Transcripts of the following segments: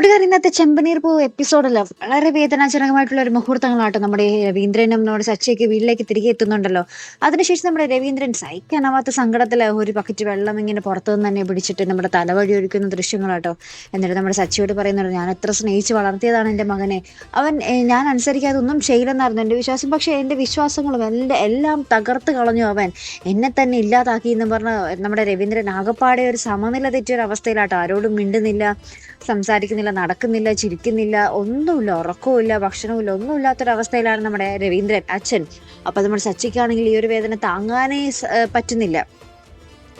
കൂട്ടുകാർ ഇന്നത്തെ ചെമ്പനീർ പൂ എപ്പിസോഡല്ല വളരെ വേദനാജനകമായിട്ടുള്ള ഒരു മുഹൂർത്തങ്ങളാട്ടോ നമ്മുടെ രവീന്ദ്രനും നമ്മുടെ സച്ചയ്ക്ക് വീട്ടിലേക്ക് തിരികെ എത്തുന്നുണ്ടല്ലോ. അതിനുശേഷം നമ്മുടെ രവീന്ദ്രൻ സഹിക്കാനാവാത്ത സങ്കടത്തിൽ ഒരു പക്കറ്റ് വെള്ളം ഇങ്ങനെ പുറത്തുനിന്ന് തന്നെ പിടിച്ചിട്ട് നമ്മുടെ തലവഴി ഒഴിക്കുന്ന ദൃശ്യങ്ങളാട്ടോ. എന്നിട്ട് നമ്മുടെ സച്ചിയോട് പറയുന്നുണ്ട് ഞാൻ എത്ര സ്നേഹിച്ച് വളർത്തിയതാണ് എന്റെ മകനെ. അവൻ ഞാൻ അനുസരിക്കാതെ ഒന്നും ചെയ്യില്ലെന്നായിരുന്നു എന്റെ വിശ്വാസം. പക്ഷേ എന്റെ വിശ്വാസങ്ങളും എന്റെ എല്ലാം തകർത്ത് കളഞ്ഞു അവൻ. എന്നെ തന്നെ ഇല്ലാതാക്കി എന്ന് പറഞ്ഞ നമ്മുടെ രവീന്ദ്രൻ ആകപ്പാടെ ഒരു സമനില തെറ്റിയ ഒരു അവസ്ഥയിലാട്ടോ ആരോടും മിണ്ടുന്നില്ല സംസാരിക്കുന്നില്ല. നടക്കുന്നില്ല ചിരിക്കുന്നില്ല ഒന്നുമില്ല ഉറക്കവുമില്ല ഭക്ഷണവുമില്ല ഒന്നുമില്ലാത്തൊരവസ്ഥയിലാണ് നമ്മുടെ രവീന്ദ്രൻ അച്ഛൻ. അപ്പം നമ്മുടെ സച്ചിക്കാണെങ്കിൽ ഈ ഒരു വേദന താങ്ങാനേ പറ്റുന്നില്ല.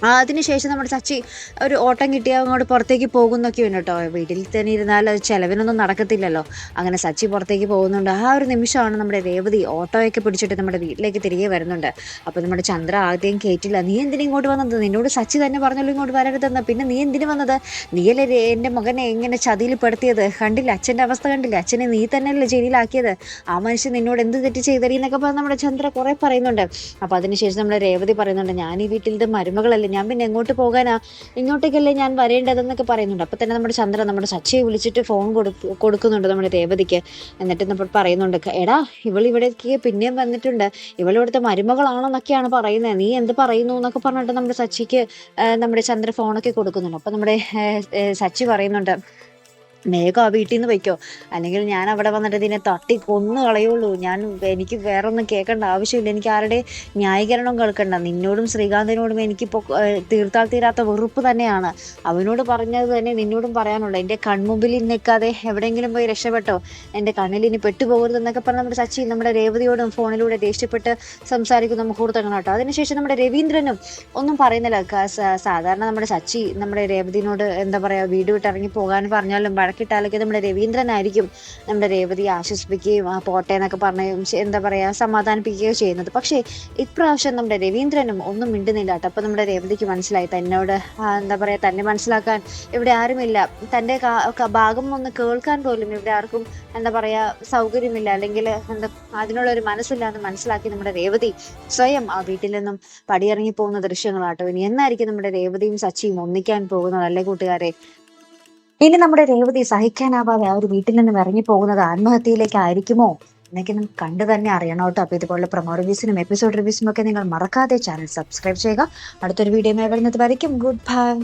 അതിനുശേഷം നമ്മുടെ ചച്ചി ഒരു ഓട്ടം കിട്ടിയ അങ്ങോട്ട് പുറത്തേക്ക് പോകുന്നൊക്കെ ഉണ്ട് കേട്ടോ. വീട്ടിൽ തന്നെ ഇരുന്നാൽ അത് ചിലവിനൊന്നും നടക്കത്തില്ലല്ലോ. അങ്ങനെ സച്ചി പുറത്തേക്ക് പോകുന്നുണ്ട്. ആ ഒരു നിമിഷമാണ് നമ്മുടെ രേവതി ഓട്ടോയൊക്കെ പിടിച്ചിട്ട് നമ്മുടെ വീട്ടിലേക്ക് തിരികെ വരുന്നുണ്ട്. അപ്പോൾ നമ്മുടെ ചന്ദ്ര ആദ്യം കേട്ടില്ല നീ എന്തിനും ഇങ്ങോട്ട് വന്നത്? നിന്നോട് സച്ചി തന്നെ പറഞ്ഞല്ലോ ഇങ്ങോട്ട് വരരുതെന്ന് പിന്നെ നീ എന്തിനു വന്നത്? നീയല്ലേ എന്റെ മകനെ എങ്ങനെ ചതിയിൽ പെടുത്തിയത്? കണ്ടില്ല? അച്ഛന്റെ അവസ്ഥ കണ്ടില്ല? അച്ഛനെ നീ തന്നെയല്ലേ ജയിലിലാക്കിയത്? ആ മനുഷ്യൻ നിന്നോട് എന്ത് തെറ്റ് ചെയ്തടി എന്നൊക്കെ പറഞ്ഞ് നമ്മുടെ ചന്ദ്ര കുറേ പറയുന്നുണ്ട്. അപ്പോൾ അതിനുശേഷം നമ്മുടെ രേവതി പറയുന്നുണ്ട് ഞാൻ ഈ വീട്ടിലത്തെ മരുമകളല്ലേ ഞാൻ പിന്നെ എങ്ങോട്ട് പോകാനാ? ഇങ്ങോട്ടേക്കല്ലേ ഞാൻ വരേണ്ടതെന്നൊക്കെ പറയുന്നുണ്ട്. അപ്പോൾ തന്നെ നമ്മുടെ ചന്ദ്രൻ നമ്മുടെ സച്ചിയെ വിളിച്ചിട്ട് ഫോൺ കൊടു കൊടുക്കുന്നുണ്ട് നമ്മുടെ ദേവതയ്ക്ക് എന്നിട്ട് നമ്മൾ പറയുന്നുണ്ട് എടാ ഇവൾ ഇവിടേക്ക് പിന്നെയും വന്നിട്ടുണ്ട്. ഇവൾ ഇവിടുത്തെ മരുമകളാണെന്നൊക്കെയാണ് പറയുന്നത് നീ എന്ത് പറയുന്നു എന്നൊക്കെ പറഞ്ഞിട്ട് നമ്മുടെ സച്ചിക്ക് നമ്മുടെ ചന്ദ്ര ഫോണൊക്കെ കൊടുക്കുന്നുണ്ട്. അപ്പം നമ്മുടെ സച്ചി പറയുന്നുണ്ട് വേഗം ആ വീട്ടിൽ നിന്ന് വയ്ക്കോ അല്ലെങ്കിൽ ഞാൻ അവിടെ വന്നിട്ട് ഇതിനെ തട്ടി കൊന്നു കളയുള്ളൂ. ഞാൻ എനിക്ക് വേറെ ഒന്നും കേൾക്കേണ്ട ആവശ്യമില്ല. എനിക്ക് ആരുടെ ന്യായീകരണം കേൾക്കണ്ട. നിന്നോടും ശ്രീകാന്തിനോടും എനിക്കിപ്പോൾ തീർത്താൽ തീരാത്ത വെറുപ്പ് തന്നെയാണ്. അവനോട് പറഞ്ഞത് തന്നെ നിന്നോടും പറയാനുള്ളൂ. എന്റെ കൺമുമ്പിൽ നിൽക്കാതെ എവിടെയെങ്കിലും പോയി രക്ഷപ്പെട്ടോ? എന്റെ കണ്ണിൽ ഇനി പെട്ടുപോകരുതെന്നൊക്കെ പറഞ്ഞ് നമ്മുടെ സച്ചി നമ്മുടെ രേവതിയോടും ഫോണിലൂടെ ദേഷ്യപ്പെട്ട് സംസാരിക്കുന്ന മുഹൂർത്തങ്ങളാട്ടോ അതിനുശേഷം നമ്മുടെ രവീന്ദ്രനും ഒന്നും പറയുന്നില്ല. സാധാരണ നമ്മുടെ സച്ചി നമ്മുടെ രേവതിനോട് എന്താ പറയുക വീട് വിട്ട് ഇറങ്ങി പോകാൻ പറഞ്ഞാലും വഴക്കിട്ടാലൊക്കെ നമ്മുടെ രവീന്ദ്രനായിരിക്കും നമ്മുടെ രേവതി ആശ്വസിപ്പിക്കുകയും ആ പോട്ടെ എന്നൊക്കെ പറയുകയും എന്താ പറയുക സമാധാനിപ്പിക്കുകയോ ചെയ്യുന്നത്. പക്ഷേ ഇപ്രാവശ്യം നമ്മുടെ രവീന്ദ്രനും ഒന്നും മിണ്ടുന്നില്ല കേട്ടോ. അപ്പോൾ നമ്മുടെ രേവതിക്ക് മനസ്സിലായി. തന്നോട് എന്താ പറയുക തന്നെ മനസ്സിലാക്കാൻ ഇവിടെ ആരുമില്ല. തന്റെ ഭാഗം ഒന്ന് കേൾക്കാൻ പോലും ഇവിടെ ആർക്കും എന്താ പറയുക സൗകര്യമില്ല. അല്ലെങ്കിൽ എന്താ അതിനുള്ള ഒരു മനസ്സില്ല എന്ന് മനസ്സിലാക്കി നമ്മുടെ രേവതി സ്വയം ആ വീട്ടിൽ നിന്നും പടിയിറങ്ങി പോകുന്ന ദൃശ്യങ്ങളാട്ടോ. ഇനി എന്നായിരിക്കും നമ്മുടെ രേവതിയും സച്ചിയും ഒന്നിക്കാൻ പോകുന്നത്? അല്ലേ കൂട്ടുകാരെ? ഇനി നമ്മുടെ രേവതി സഹിക്കാനാവാതെ ആ ഒരു വീട്ടിൽ നിന്നും ഇറങ്ങി പോകുന്നത് ആത്മഹത്യയിലേക്കായിരിക്കുമോ? എന്നൊക്കെ നമുക്ക് കണ്ടു തന്നെ അറിയണം കേട്ടോ. അപ്പോൾ ഇതുപോലുള്ള പ്രൊമോ റിവ്യൂസിനും എപ്പിസോഡ് റിവ്യൂസിനും ഒക്കെ നിങ്ങൾ മറക്കാതെ ചാനൽ സബ്സ്ക്രൈബ് ചെയ്യുക. അടുത്തൊരു വീഡിയോ വരുന്നത് വരയ്ക്കും ഗുഡ് ബൈ